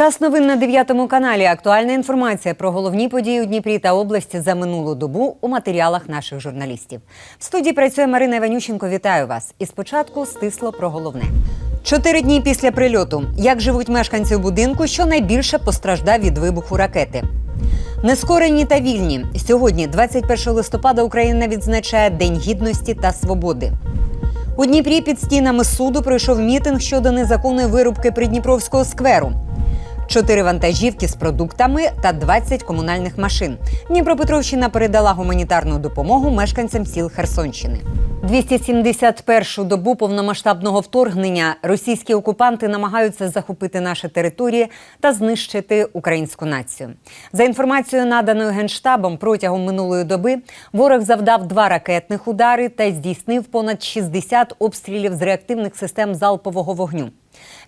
Час новин на 9 каналі. Актуальна інформація про головні події у Дніпрі та області за минулу добу у матеріалах наших журналістів. В студії працює Марина Іванющенко. Вітаю вас. І спочатку стисло про головне. Чотири дні після прильоту. Як живуть мешканці будинку, що найбільше постраждав від вибуху ракети. Нескорені та вільні. Сьогодні, 21 листопада, Україна відзначає День гідності та свободи. У Дніпрі під стінами суду пройшов мітинг щодо незаконної вирубки Придніпровського скверу. Чотири вантажівки з продуктами та 20 комунальних машин. Дніпропетровщина передала гуманітарну допомогу мешканцям сіл Херсонщини. 271-шу добу повномасштабного вторгнення російські окупанти намагаються захопити наші території та знищити українську націю. За інформацією, наданою генштабом протягом минулої доби, ворог завдав два ракетних удари та здійснив понад 60 обстрілів з реактивних систем залпового вогню.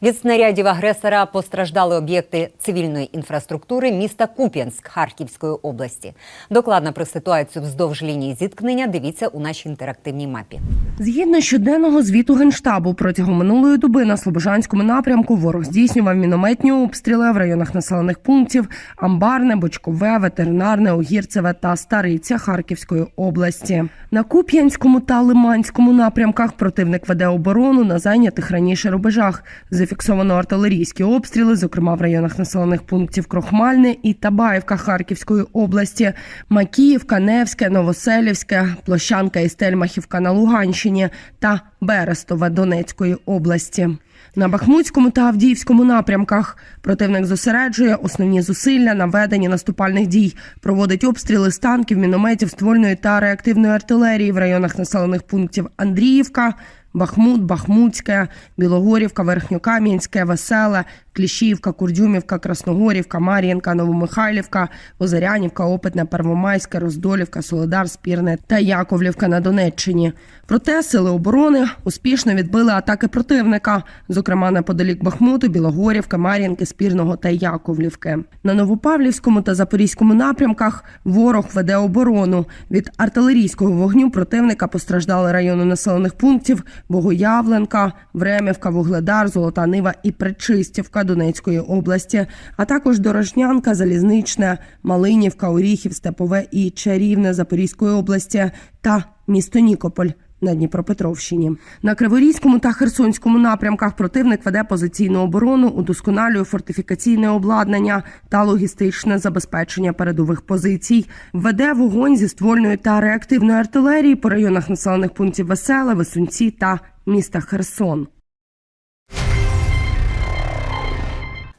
Від снарядів агресора постраждали об'єкти цивільної інфраструктури міста Куп'янськ Харківської області. Докладно про ситуацію вздовж лінії зіткнення дивіться у нашій інтерактивній мапі. Згідно щоденного звіту генштабу, протягом минулої доби на Слобожанському напрямку ворог здійснював мінометні обстріли в районах населених пунктів Амбарне, Бочкове, Ветеринарне, Огірцеве та Стариця Харківської області. На Куп'янському та Лиманському напрямках противник веде оборону на зайнятих раніше рубежах. Зафіксовано артилерійські обстріли, зокрема в районах населених пунктів Крохмальне і Табаївка Харківської області, Макіївка, Невське, Новоселівське, Площанка і Стельмахівка на Луганщині та Берестове Донецької області. На Бахмутському та Авдіївському напрямках. Противник зосереджує. Основні зусилля на веденні наступальних дій, проводить обстріли з танків, мінометів, ствольної та реактивної артилерії в районах населених пунктів Андріївка, Бахмут, Бахмутське, Білогорівка, Верхньокам'янське, Веселе, Кліщівка, Курдюмівка, Красногорівка, Мар'їнка, Новомихайлівка, Озарянівка, Опитне, Первомайське, Роздолівка, Солодар, Спірне та Яковлівка на Донеччині. Проте сили оборони успішно відбили атаки противника, зокрема неподалік Бахмуту, Білогорівки, Мар'їнки, Спірного та Яковлівки. На Новопавлівському та Запорізькому напрямках ворог веде оборону. Від артилерійського вогню противника постраждали райони населених пунктів Богоявленка, Времівка, Вугледар, Золота Нива і Причистівка Донецької області, а також Дорожнянка, Залізничне, Малинівка, Оріхів, Степове і Чарівне Запорізької області та місто Нікополь. На Дніпропетровщині на Криворізькому та Херсонському напрямках противник веде позиційну оборону, удосконалює фортифікаційне обладнання та логістичне забезпечення передових позицій. Веде вогонь зі ствольної та реактивної артилерії по районах населених пунктів Веселе, Весунці та міста Херсон.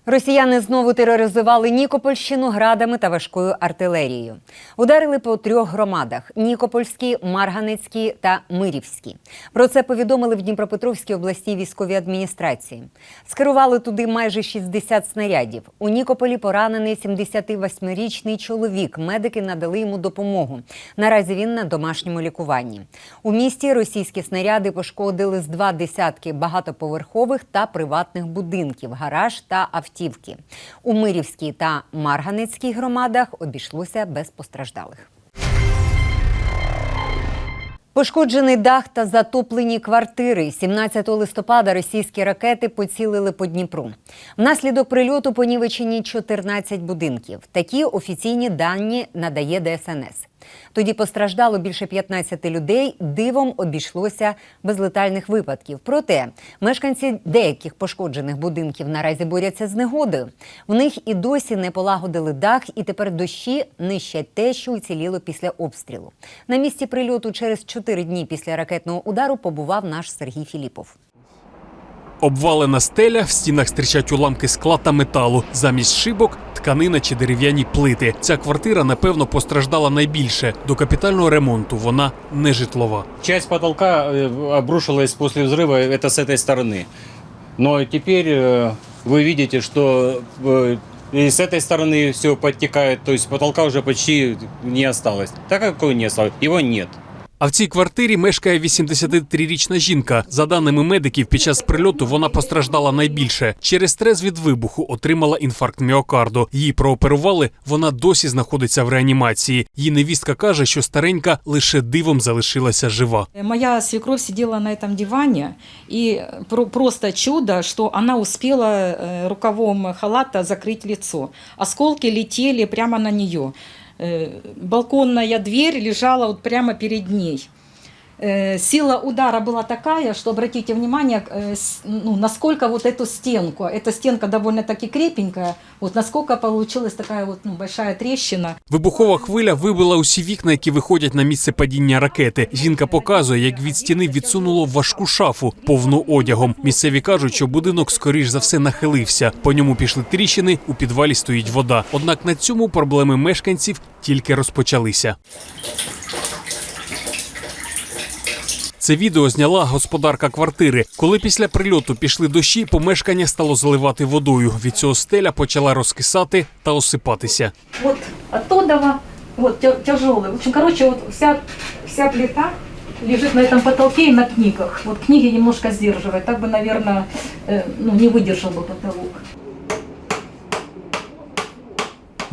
Росіяни знову тероризували Нікопольщину градами та важкою артилерією. Ударили по трьох громадах: Нікопольській, Марганецькій та Мирівській. Про це повідомили в Дніпропетровській обласній військовій адміністрації. Скерували туди майже 60 снарядів. У Нікополі поранений 78-річний чоловік. Медики надали йому допомогу. Наразі він на домашньому лікуванні. У місті російські снаряди пошкодили з два десятки багатоповерхових та приватних будинків, гараж та автівки. У Мирівській та Марганецькій громадах обійшлося без постраждалих. Пошкоджений дах та затоплені квартири. 17 листопада російські ракети поцілили по Дніпру. Внаслідок прильоту понівечені 14 будинків. Такі офіційні дані надає ДСНС. Тоді постраждало більше 15 людей. Дивом обійшлося без летальних випадків. Проте мешканці деяких пошкоджених будинків наразі борються з негодою. В них і досі не полагодили дах, і тепер дощі нищать те, що уціліло після обстрілу. На місці прильоту через 4 дні після ракетного удару побував наш Сергій Філіпов. Обвалена стеля, в стінах стирчать уламки скла та металу. Замість шибок тканина чи дерев'яні плити. Ця квартира, напевно, постраждала найбільше. До капітального ремонту вона не житлова. Часть потолка э, обрушилась после взрыва, это с этой стороны. Но теперь э, вы видите, что э, и с этой стороны все подтекает, то есть потолка уже почти не осталось. Так как его не осталось, его нет. А в цій квартирі мешкає 83-річна жінка. За даними медиків, під час прильоту вона постраждала найбільше. Через стрес від вибуху отримала інфаркт міокарду. Її прооперували. Вона досі знаходиться в реанімації. Її невістка каже, що старенька лише дивом залишилася жива. Моя свекровь сидела на этом диване, и про- просто чудо, что она успела э, рукавом халата закрыть лицо. Осколки летели прямо на нее. Э, Балконная дверь лежала вот прямо перед ней. Э, Сила удара была такая, что обратите внимание, э, с- ну, насколько вот эту стенку, эта стенка довольно-таки крепенькая, вот насколько получилась такая вот ну, большая трещина. Вибухова хвиля вибила усі вікна, які виходять на місце падіння ракети. Жінка показує, як від стіни відсунуло важку шафу, повну одягом. Місцеві кажуть, що будинок скоріш за все нахилився. По ньому пішли тріщини, у підвалі стоїть вода. Однак на цьому проблеми мешканців тільки розпочалися. Це відео зняла господарка квартири. Коли після прильоту пішли дощі, помешкання стало заливати водою. Від цього стеля почала розкисати та осипатися. вот оттуда, вот тяжелый. В общем, короче, вот вся, вся плита лежит на этом потолке и на книгах. Вот книги немножко сдерживает, так бы, наверное, э, ну, не выдержал бы потолок.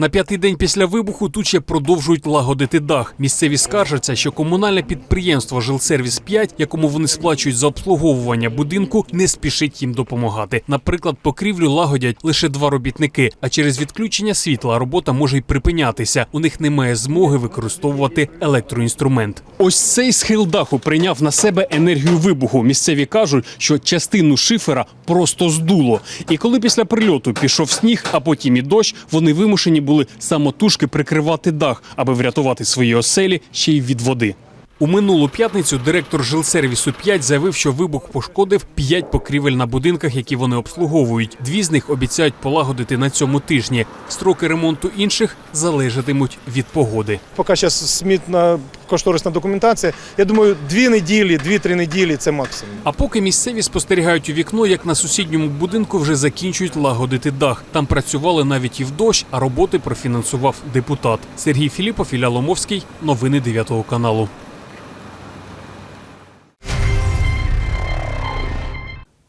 На п'ятий день після вибуху тут ще продовжують лагодити дах. Місцеві скаржаться, що комунальне підприємство Жилсервіс 5 якому вони сплачують за обслуговування будинку, не спішить їм допомагати. Наприклад, покрівлю лагодять лише два робітники, а через відключення світла робота може й припинятися. У них немає змоги використовувати електроінструмент. Ось цей схил даху прийняв на себе енергію вибуху. Місцеві кажуть, що частину шифера просто здуло. І коли після прильоту пішов сніг, а потім і дощ, вони вимушені були самотужки прикривати дах, аби врятувати свої оселі ще й від води. У минулу п'ятницю директор жилсервісу 5 заявив, що вибух пошкодив 5 покрівель на будинках, які вони обслуговують. Дві з них обіцяють полагодити на цьому тижні. Строки ремонту інших залежатимуть від погоди. Поки зараз смітна кошторисна документація. Я думаю, дві неділі, дві-три неділі це максимум. А поки місцеві спостерігають у вікно, як на сусідньому будинку вже закінчують лагодити дах. Там працювали навіть і в дощ, а роботи профінансував депутат Сергій Філіпов, Ілля Ломовський. Новини 9 каналу.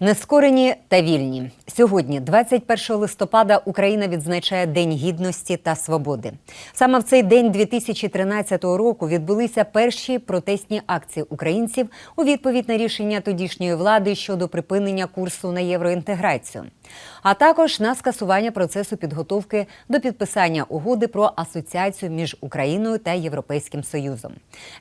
Нескорені та вільні. Сьогодні, 21 листопада, Україна відзначає День гідності та свободи. Саме в цей день 2013 року відбулися перші протестні акції українців у відповідь на рішення тодішньої влади щодо припинення курсу на євроінтеграцію, а також на скасування процесу підготовки до підписання угоди про асоціацію між Україною та Європейським Союзом.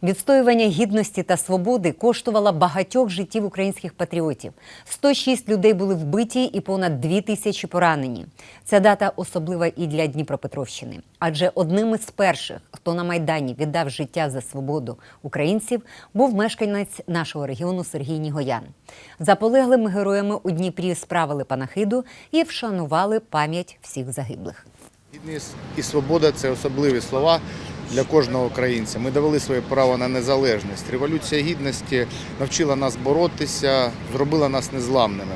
Відстоювання гідності та свободи коштувало багатьох життів українських патріотів. 106 людей були вбиті і понад 2 тисячі поранені. Ця дата особлива і для Дніпропетровщини, адже одним із перших, хто на майдані віддав життя за свободу українців, був мешканець нашого регіону Сергій Нігоян. За полеглими героями у Дніпрі справили панахиду і вшанували пам'ять всіх загиблих. Гідність і свобода це особливі слова для кожного українця. Ми довели своє право на незалежність. Революція гідності навчила нас боротися, зробила нас незламними.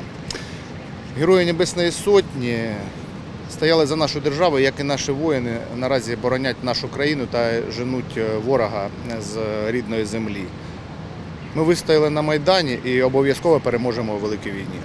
Герої Небесної Сотні стояли за нашу державу, як і наші воїни наразі боронять нашу країну та женуть ворога з рідної землі. Ми вистояли на Майдані і обов'язково переможемо у великій війні.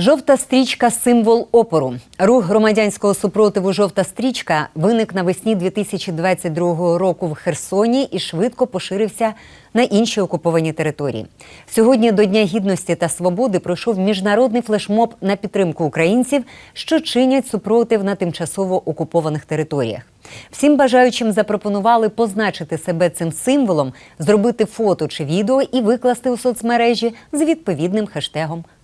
Жовта стрічка символ опору. Рух громадянського супротиву Жовта стрічка виник навесні 2022 року в Херсоні і швидко поширився на інші окуповані території. Сьогодні до Дня гідності та свободи пройшов міжнародний флешмоб на підтримку українців, що чинять супротив на тимчасово окупованих територіях. Всім бажаючим запропонували позначити себе цим символом, зробити фото чи відео і викласти у соцмережі з відповідним хештегом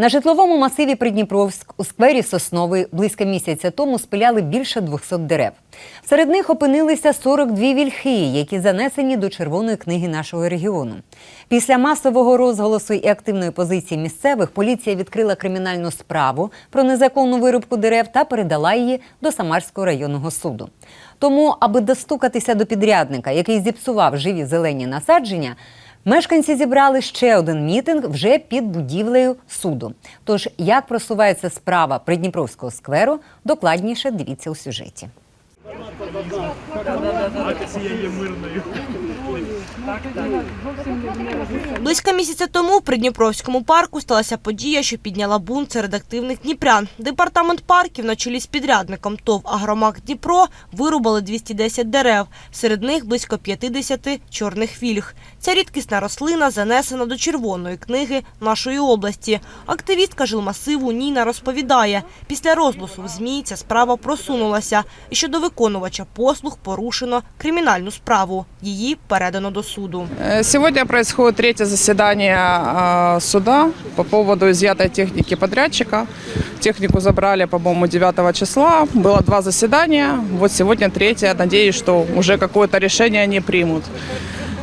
На житловому масиві Придніпровськ у сквері Сосновий близько місяця тому спиляли більше 200 дерев. Серед них опинилися 42 вільхи, які занесені до Червоної книги нашого регіону. Після масового розголосу і активної позиції місцевих поліція відкрила кримінальну справу про незаконну вирубку дерев та передала її до Самарського районного суду. Тому, аби достукатися до підрядника, який зіпсував живі зелені насадження, Мешканці зібрали ще один мітинг вже під будівлею суду. Тож, як просувається справа Придніпровського скверу, докладніше дивіться у сюжеті. Близько місяця тому в Придніпровському парку сталася подія, що підняла бунт серед активних дніпрян. Департамент парків на чолі з підрядником ТОВ «Агромак Дніпро» вирубали 210 дерев. Серед них близько 50 чорних фільг. Ця рідкісна рослина занесена до червоної книги нашої області. Активістка жилмасиву Ніна розповідає, після розголосу в ЗМІ ця справа просунулася. І щодо виконувача послуг порушено кримінальну справу. Її передано до суду. Э, Сегодня происходит третье заседание а, суда по поводу изъятой техники подрядчика. Технику забрали, по-моему, 9 числа. Было два заседания. Вот сегодня третье. Надеюсь, что уже какое-то решение они примут.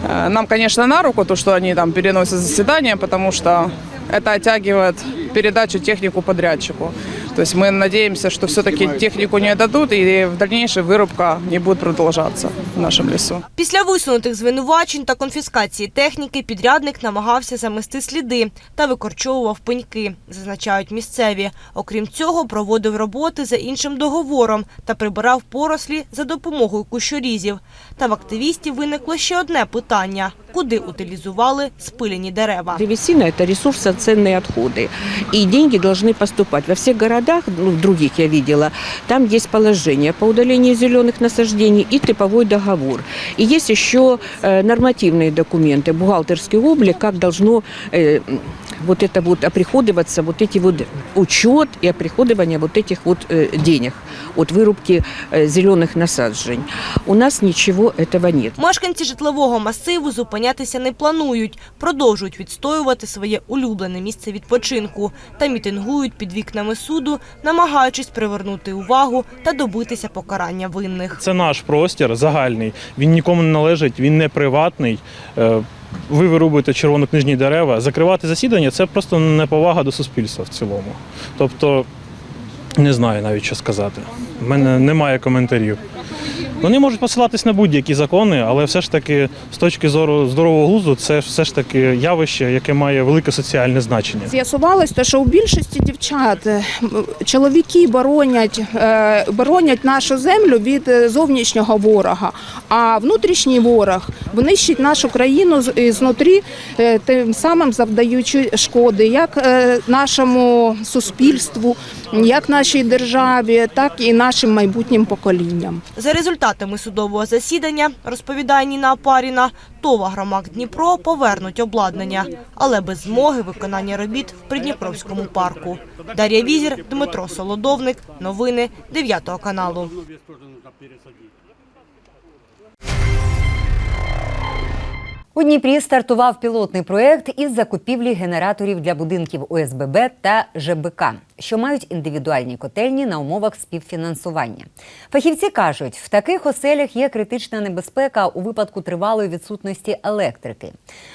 Э, Нам, конечно, на руку то, что они там переносят заседание, потому что это оттягивает передачу технику подрядчику. То есть мы надеемся, что все-таки технику не отдадут и в дальнейшем вырубка не будет продолжаться в нашем лесу. Після висунутих звинувачень та конфіскації техніки підрядник намагався замести сліди та викорчовував пеньки, зазначають місцеві. Окрім цього, проводив роботи за іншим договором та прибирав порослі за допомогою кущорізів. Та в активістів виникло ще одне питання – куди утилізували спилені дерева. Древесина – это ресурсоценные отходы. И деньги должны поступать. Во всех городах, ну, в других я видела, там есть положение по удалению зеленых насаждений и типовой договор. И есть еще э, нормативные документы, бухгалтерский облик, как должно э, вот это вот оприходоваться, вот эти вот учет и оприходование вот этих вот э, денег от вырубки э, зеленых насаждень. У нас ничего этого нет. Мешканці житлового масиву зупинятися не планують, продовжують відстоювати своє улюблене місце відпочинку та мітингують під вікнами суду, намагаючись привернути увагу та добитися покарання винних. Це наш простір загальний. Він нікому не належить, він не приватний. ви вирубуєте червонокнижні дерева. Закривати засідання це просто неповага до суспільства в цілому. Тобто, не знаю навіть що сказати. У мене немає коментарів. Вони можуть посилатись на будь-які закони, але все ж таки, з точки зору здорового глузду, це все ж таки явище, яке має велике соціальне значення. З'ясувалось, те, що у більшості дівчат е, чоловіки боронять, е, боронять нашу землю від е, зовнішнього ворога, а внутрішній ворог винищить нашу країну з- знутрі, тим самим завдаючи шкоди як нашому суспільству, як нашій державі, так і нашим майбутнім поколінням. За результатами судового засідання, розповідає Ніна Апаріна, ТОВА «Агромак Дніпро» повернуть обладнання, але без змоги виконання робіт в Придніпровському парку. Дар'я Візір, Дмитро Солодовник. Новини 9 каналу. У Дніпрі стартував пілотний проєкт із закупівлі генераторів для будинків ОСББ та ЖБК, що мають індивідуальні котельні на умовах співфінансування. Фахівці кажуть, в таких оселях є критична небезпека у випадку тривалої відсутності електрики.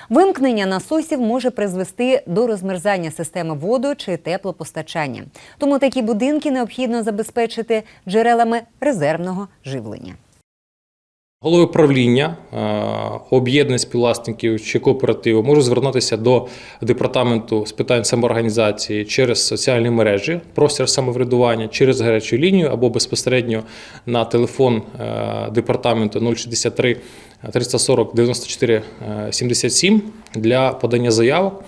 Вимкнення насосів може призвести до розмерзання системи воду чи теплопостачання. Тому такі будинки необхідно забезпечити джерелами резервного живлення. Голови правління, е, об'єднань співвласників чи кооперативу можуть звернутися до департаменту з питань самоорганізації через соціальні мережі, простір самоврядування, через гарячу лінію або безпосередньо на телефон е, департаменту 063 340 94 е, 77 для подання заявок.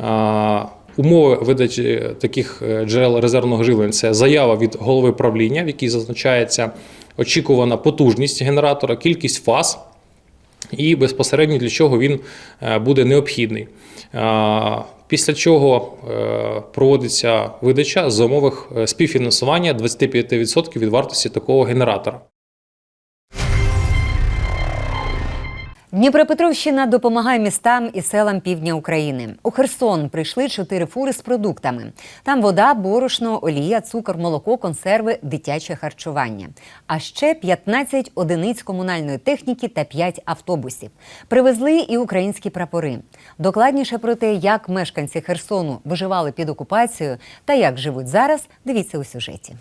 Е, Умови видачі таких джерел резервного живлення це заява від голови правління, в якій зазначається очікувана потужність генератора, кількість фаз і безпосередньо для чого він е, буде необхідний. Е, Після чого е, проводиться видача з умовах співфінансування 25% від вартості такого генератора. Дніпропетровщина допомагає містам і селам півдня України. У Херсон прийшли чотири фури з продуктами. Там вода, борошно, олія, цукор, молоко, консерви, дитяче харчування. А ще 15 одиниць комунальної техніки та 5 автобусів. Привезли і українські прапори. Докладніше про те, як мешканці Херсону виживали під окупацією та як живуть зараз, дивіться у сюжеті.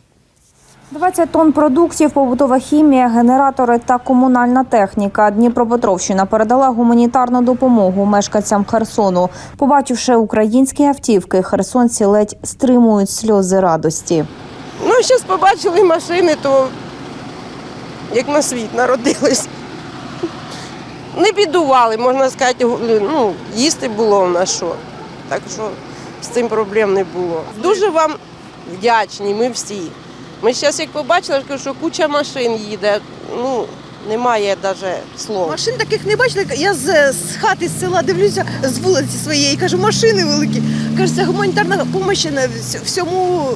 20 тонн продуктів, побутова хімія, генератори та комунальна техніка. Дніпропетровщина передала гуманітарну допомогу мешканцям Херсону. Побачивши українські автівки, херсонці ледь стримують сльози радості. Ну, зараз побачили машини, то як на світ народились. Не бідували, можна сказати, ну, їсти було в нас що. Так що з цим проблем не було. Дуже вам вдячні, ми всі. Ми зараз як побачили, що куча машин їде, ну, немає навіть слов. Машин таких не бачила. Я з, з хати з села дивлюся з вулиці своєї. Кажу, машини великі. Це гуманітарна допомога на всьому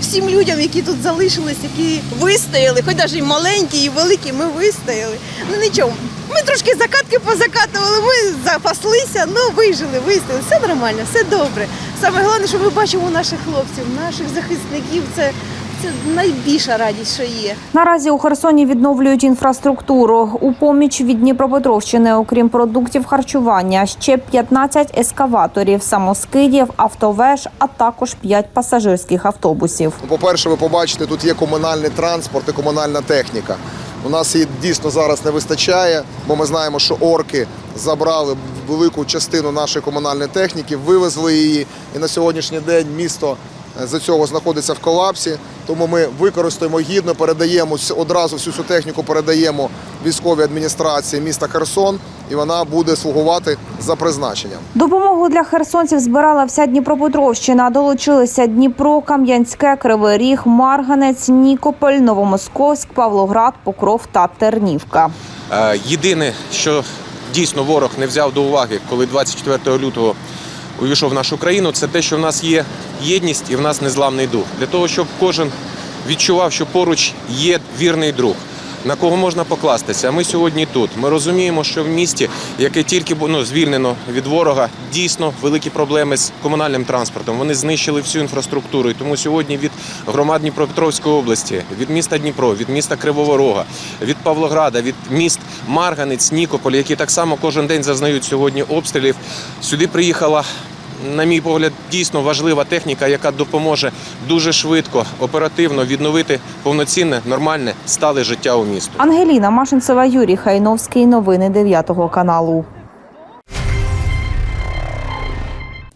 всім людям, які тут залишились, які вистояли, хоч навіть і маленькі, і великі, ми вистояли. Ну нічого. Ми трошки закатки позакатували, ми запаслися, ну вижили, вистояли. Все нормально, все добре. Саме головне, що ми бачимо наших хлопців, наших захисників. Це, це найбільша радість, що є. Наразі у Херсоні відновлюють інфраструктуру. У поміч від Дніпропетровщини, окрім продуктів харчування, ще 15 ескаваторів, самоскидів, автовеж, а також 5 пасажирських автобусів. Ну, По-перше, ви побачите, тут є комунальний транспорт і комунальна техніка. У нас її дійсно зараз не вистачає, бо ми знаємо, що орки забрали велику частину нашої комунальної техніки, вивезли її. І на сьогоднішній день місто за цього знаходиться в колапсі. Тому ми використаємо гідно, передаємо одразу всю цю техніку, передаємо військовій адміністрації міста Херсон, і вона буде слугувати за призначенням. Допомогу для херсонців збирала вся Дніпропетровщина. Долучилися Дніпро, Кам'янське, Кривий Ріг, Марганець, Нікополь, Новомосковськ, Павлоград, Покров та Тернівка. Е, Єдине, що дійсно ворог не взяв до уваги, коли 24 лютого увійшов в нашу країну, це те, що в нас є єдність і в нас незламний дух. Для того, щоб кожен відчував, що поруч є вірний друг. На кого можна покластися? Ми сьогодні тут. Ми розуміємо, що в місті, яке тільки ну, звільнено від ворога, дійсно великі проблеми з комунальним транспортом. Вони знищили всю інфраструктуру. І тому сьогодні від громад Дніпропетровської області, від міста Дніпро, від міста Кривого Рога, від Павлограда, від міст Марганець, Нікополь, які так само кожен день зазнають сьогодні обстрілів. Сюди приїхала. На мій погляд, дійсно важлива техніка, яка допоможе дуже швидко, оперативно відновити повноцінне, нормальне, стале життя у місту. Ангеліна Машинцева, Юрій Хайновський. Новини 9 каналу.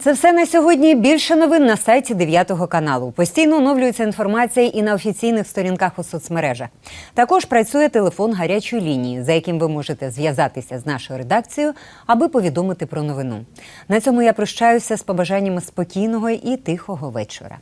Це все на сьогодні. Більше новин на сайті 9 каналу. Постійно оновлюється інформація і на офіційних сторінках у соцмережах. Також працює телефон гарячої лінії, за яким ви можете зв'язатися з нашою редакцією, аби повідомити про новину. На цьому я прощаюся з побажаннями спокійного і тихого вечора.